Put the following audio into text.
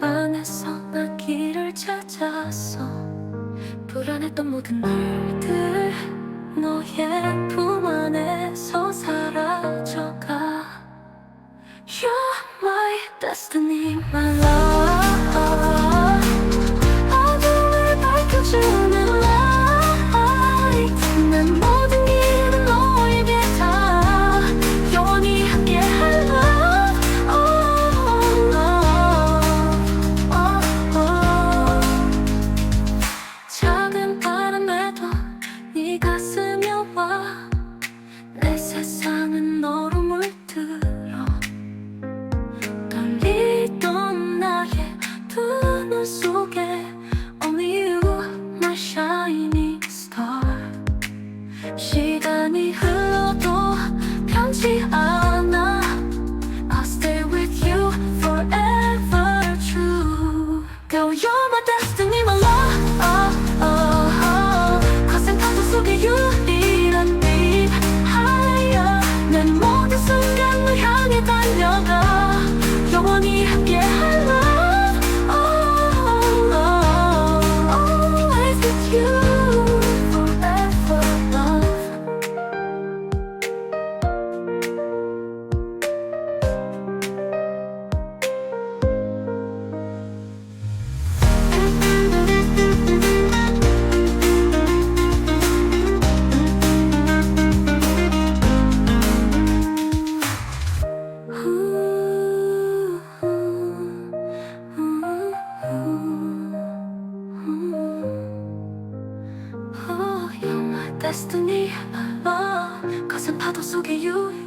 안에서 나 길을 찾았어. 불안했던 모든 날들 너의 품 안에서 사라져가. You're my destiny 내 세상은 너로 물들어 떨리던 나의 두 눈 속에 Only you, my shining star 시간이 흘러도 변치 않아 I'll stay with you forever true Girl, you're my destiny, love. 거센 파도 속에 유리